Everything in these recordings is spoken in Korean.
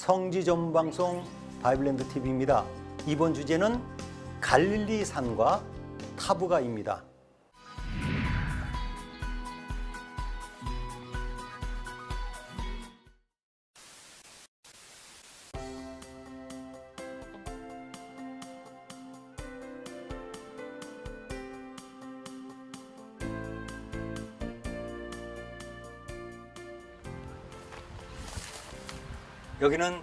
성지 전문 방송 바이블랜드 TV입니다. 이번 주제는 갈릴리 산과 타부가입니다. 여기는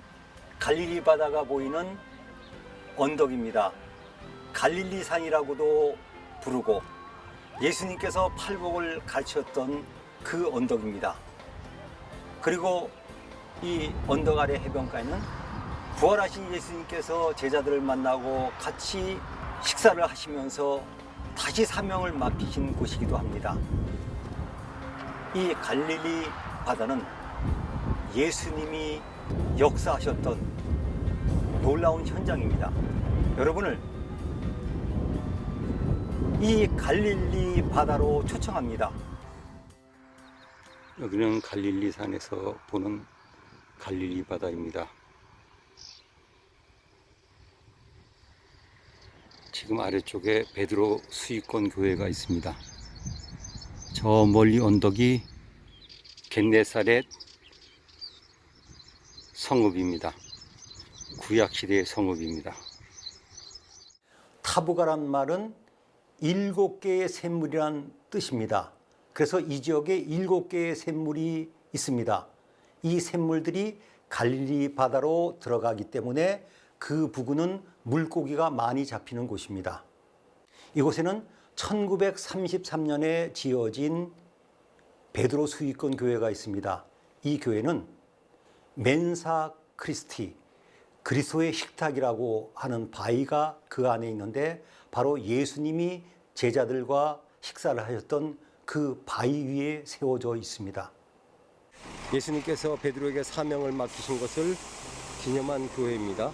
갈릴리 바다가 보이는 언덕입니다. 갈릴리 산이라고도 부르고 예수님께서 팔복을 가르쳤던 그 언덕입니다. 그리고 이 언덕 아래 해변가에는 부활하신 예수님께서 제자들을 만나고 같이 식사를 하시면서 다시 사명을 맡기신 곳이기도 합니다. 이 갈릴리 바다는 예수님이 역사하셨던 놀라운 현장입니다. 여러분을 이 갈릴리 바다로 초청합니다. 여기는 갈릴리 산에서 보는 갈릴리 바다입니다. 지금 아래쪽에 베드로 수익권 교회가 있습니다. 저 멀리 언덕이 겟네사렛 성읍입니다. 구약 시대의 성읍입니다. 타부가란 말은 일곱 개의 샘물이란 뜻입니다. 그래서 이 지역에 일곱 개의 샘물이 있습니다. 이 샘물들이 갈릴리 바다로 들어가기 때문에 그 부근은 물고기가 많이 잡히는 곳입니다. 이곳에는 1933년에 지어진 베드로 수익권 교회가 있습니다. 이 교회는 멘사 크리스티 그리스도의 식탁이라고 하는 바위가 그 안에 있는데 바로 예수님이 제자들과 식사를 하셨던 그 바위 위에 세워져 있습니다. 예수님께서 베드로에게 사명을 맡기신 것을 기념한 교회입니다.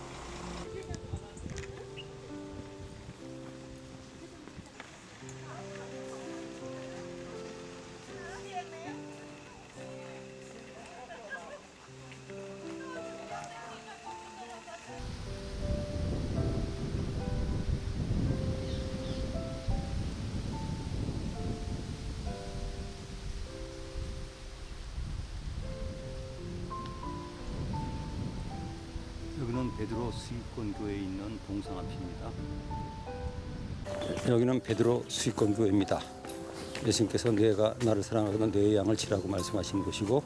베드로 수익권 교회에 있는 동상 앞입니다. 여기는 베드로 수익권 교회입니다. 예수님께서 내가 나를 사랑하거든 내 양을 치라고 말씀하신 곳이고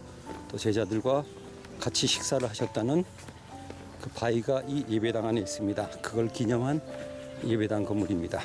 또 제자들과 같이 식사를 하셨다는 그 바위가 이 예배당 안에 있습니다. 그걸 기념한 예배당 건물입니다.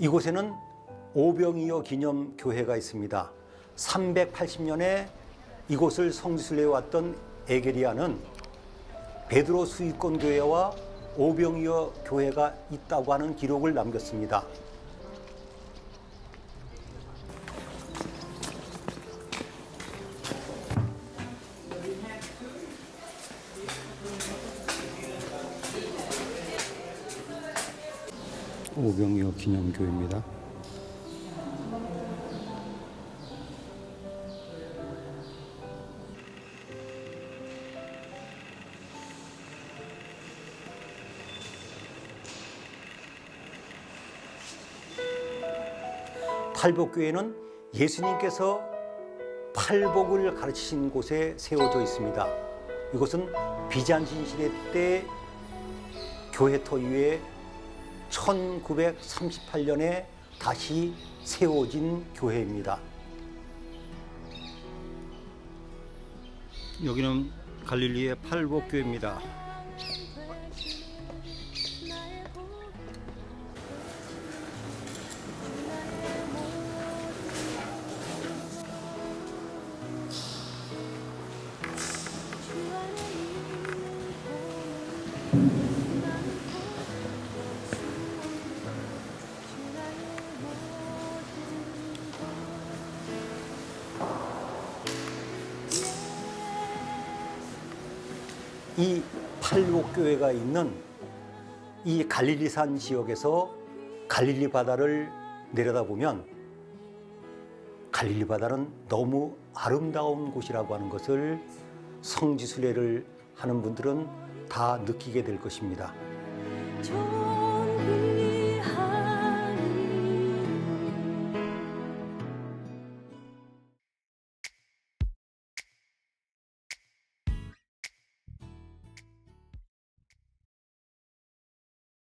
이곳에는 오병이어 기념 교회가 있습니다. 380년에 이곳을 성지순례해 왔던 에게리아는 베드로 수익권 교회와 오병이어 교회가 있다고 하는 기록을 남겼습니다. 오병이어 기념교회입니다. 팔복교회는 예수님께서 팔복을 가르치신 곳에 세워져 있습니다. 이곳은 비잔진 시대 때 교회터 위에 1938년에 다시 세워진 교회입니다. 여기는 갈릴리의 팔복교회입니다. 이 팔복교회가 있는 이 갈릴리산 지역에서 갈릴리 바다를 내려다보면 갈릴리 바다는 너무 아름다운 곳이라고 하는 것을 성지순례를 하는 분들은 다 느끼게 될 것입니다.